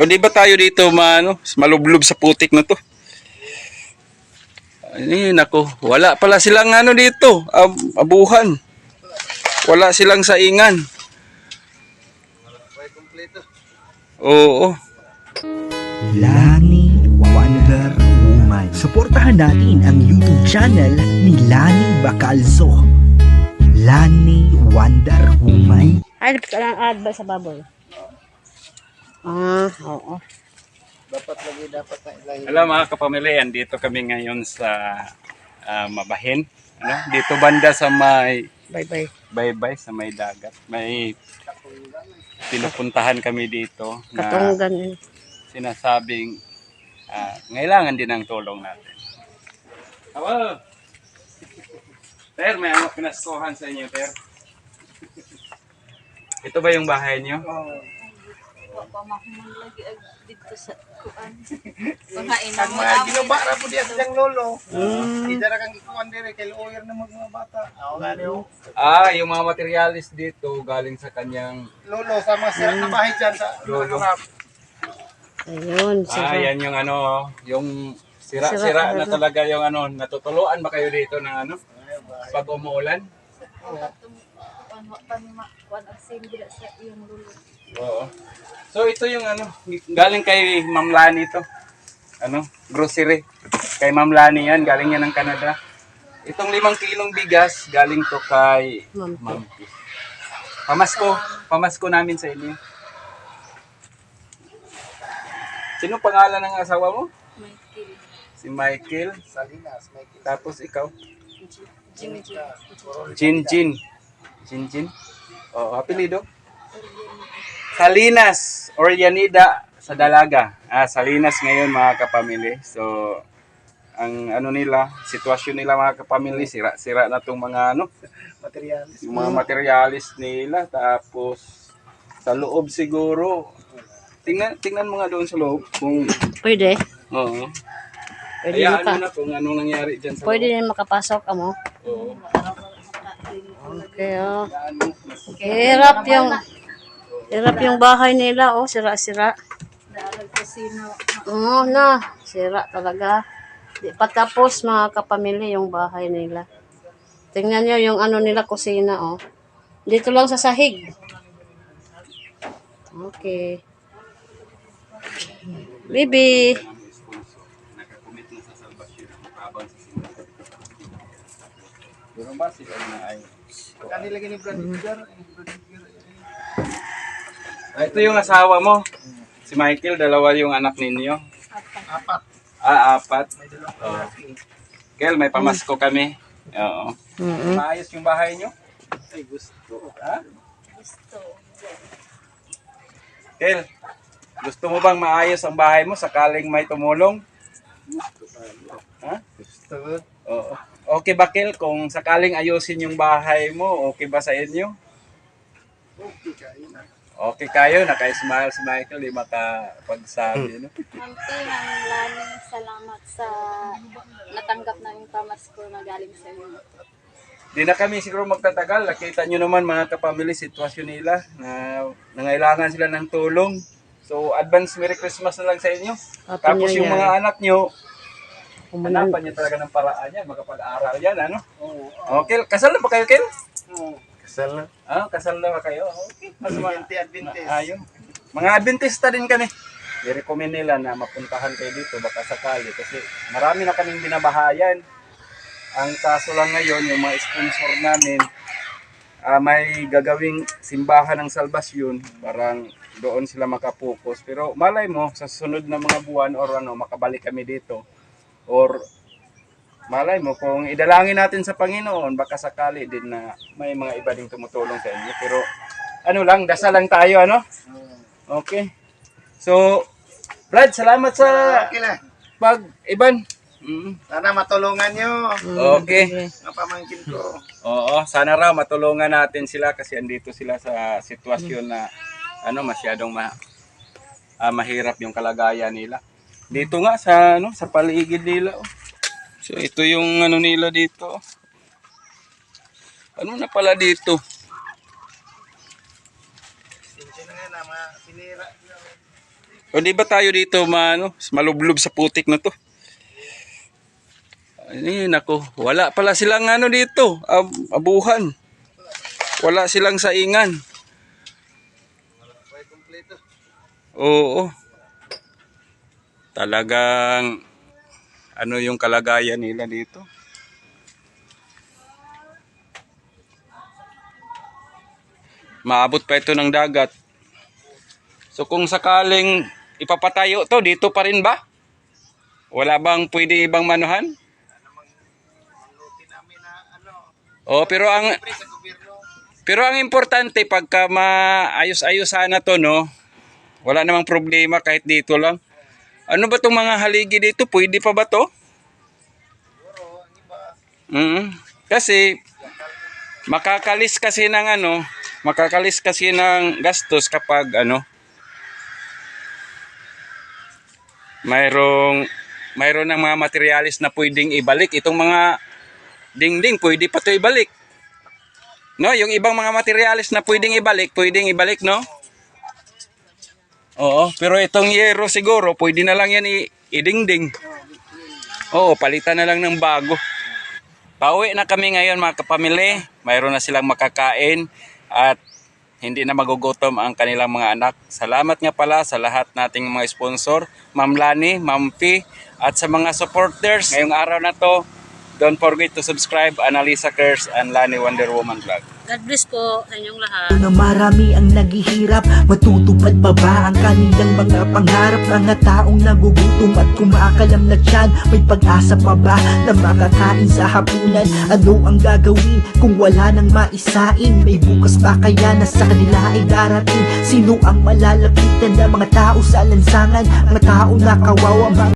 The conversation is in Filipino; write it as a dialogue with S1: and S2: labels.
S1: O di ba tayo dito ma, ano, malublob sa putik na to? Ay, nako. Wala pala silang ano dito. Ab abuhan. Wala silang saingan. Oo.
S2: Lani Wonder Woman. Suportahan natin ang YouTube channel ni Lani Bacalzo. Lani Wonder Woman.
S3: Ay, add ba sa baboy? Ah, oo.
S1: Hello mga kapamilya, dito kami ngayon sa ah, Mabahin. Ano? Dito banda sa may
S3: Bye-bye.
S1: baybay sa may dagat. May pinupuntahan kami dito na
S3: Katunggan yun.
S1: sinasabing ah, ngailangan din ng tulong natin. Hello! Ter, may ano pinaskuhan sa inyo, Ter? Ito ba yung bahay niyo?
S4: Ang mga ginubara po diya sa lolo. Di dara kang ikuan dire kay lawyer na mag mga bata. Oo nga niyo.
S1: Ah, yung mga materialis dito galing sa kanyang
S4: Lolo sa mga sira na bahay dyan sa
S1: Lolo.
S3: Ayun,
S1: Ah,
S3: sira.
S1: yan yung ano, yung sira-sira na talaga yung ano, natutuluan ba kayo dito ng ano? Pag umuulan? Oo. So ito yung ano, galing kay Ma'am Lani to. Ano, grocery. Kay Ma'am Lani yan, galing yan ng Canada. Itong limang kilong bigas, galing to kay
S3: Ma'am P.
S1: Pamasko, pamasko namin sa inyo. Sino pangalan ng asawa mo?
S5: Michael.
S1: Si Michael.
S4: Salinas, may
S1: Tapos ikaw?
S5: Jim.
S1: Jin Jin. Jin Jin. Oh, apelido? Salinas or Yanida sa Dalaga. Ah, Salinas ngayon mga kapamilya. So, ang ano nila, sitwasyon nila mga kapamilya, sira-sira na tong mga ano,
S4: materialis.
S1: yung mga materialis nila. Tapos, sa loob siguro, tingnan, tingnan mo nga doon sa loob kung,
S3: Pwede.
S1: oo.
S3: Pwede,
S1: Hayaan
S3: maka,
S1: mo na kung anong nangyari dyan sa
S3: pwede
S1: loob.
S3: din makapasok amo.
S1: Oo.
S3: Okay, oh. Hirap yung, hirap yung bahay nila, oh. Sira-sira. Oo na, sira talaga. Di pa tapos mga kapamilya yung bahay nila. Tingnan nyo yung ano nila kusina, oh. Dito lang sa sahig. Okay. Bibi.
S1: Nakakumit na sa salvation. Makabang sa simula. Pero ba sila na ay...
S4: Kanila gini Brad Edgar.
S1: Ah, ito yung asawa mo. Si Michael, dalawa yung anak ninyo.
S4: Apat.
S1: Ah, apat. Oo. Kel, may pamasko kami. Oo.
S3: Mm-mm.
S1: Maayos yung bahay nyo?
S4: Ay gusto.
S1: Ha? Kel, gusto mo bang maayos ang bahay mo sakaling may tumulong? Ha?
S4: Gusto.
S1: Oo. Okay ba, Kel, kung sakaling ayusin yung bahay mo, okay ba sa inyo?
S4: Okay kayo na.
S1: Okay kayo, naka-smile si Michael, di makapagsabi. No?
S5: Ma'am P, Ma'am Lani, salamat sa natanggap namin pamasko na galing sa inyo.
S1: Di na kami siguro magtatagal. Nakita nyo naman mga kapamilya, sitwasyon nila na nangailangan sila ng tulong. So, advance Merry Christmas na lang sa inyo.
S3: Happy
S1: Tapos yung mga anak nyo. Hanapan nyo talaga ng paraan yan, makapag-aral yan, ano?
S4: Oo.
S1: Okay, kasal na ba kayo, Kel?
S4: Oo. Kasal na.
S1: Ah, kasal na ba kayo? Okay. Mas ma-
S4: Advente, Advente.
S1: Ayun. Mga Adventista din kami. I-recommend nila na mapuntahan kayo dito baka sakali kasi marami na kaming binabahayan. Ang kaso lang ngayon, yung mga sponsor namin, ah, may gagawing simbahan ng salvasyon, parang doon sila makapokus. Pero malay mo, sa sunod na mga buwan or ano, makabalik kami dito. Or malay mo, kung idalangin natin sa Panginoon, baka sakali din na may mga iba ding tumutulong sa inyo. Pero ano lang, dasal lang tayo, ano? Okay. So, Brad, salamat sa
S4: Okay na.
S1: pag-iban. Mm.
S4: Sana matulungan nyo.
S1: Okay.
S4: Mga pamangkin ko.
S1: Oo, sana raw matulungan natin sila kasi andito sila sa sitwasyon na ano masyadong ma ah, mahirap yung kalagayan nila. Dito nga sa ano sa paligid nila. oh. So ito yung ano nila dito. Ano na pala dito? O di ba tayo dito maano, malublob sa putik na to? Ay, nako, wala pala silang ano dito, ab- abuhan. Wala silang saingan. Oo. Talagang ano yung kalagayan nila dito. Maabot pa ito ng dagat. So kung sakaling ipapatayo to, dito pa rin ba? Wala bang pwede ibang manuhan? Oh, pero ang pero ang importante pagka maayos-ayos sana to, no? Wala namang problema kahit dito lang. Ano ba tong mga haligi dito? Pwede pa ba to? Mm. Kasi makakalis kasi ng ano, makakalis kasi ng gastos kapag ano mayroong mayroon ng mga materialis na pwedeng ibalik itong mga dingding pwede pa to ibalik no yung ibang mga materialis na pwedeng ibalik pwedeng ibalik no oo pero itong yero siguro pwede na lang yan idingding oo palitan na lang ng bago Pauwi na kami ngayon mga kapamilya. Mayroon na silang makakain at hindi na magugutom ang kanilang mga anak. Salamat nga pala sa lahat nating mga sponsor, Ma'am Lani, Ma'am P, at sa mga supporters. Ngayong araw na to, don't forget to subscribe Analisa Cares and Lani Wonder Woman Vlog.
S3: God bless po sa inyong lahat.
S2: na marami ang naghihirap Matutupad pa ba ang kanilang mga pangarap? Mga taong nagugutom at kumakalam na tiyan May pag-asa pa ba na makakain sa hapunan? Ano ang gagawin kung wala nang maisain? May bukas pa kaya na sa kanila ay darating? Sino ang malalapitan na mga tao sa lansangan? Mga tao na kawawa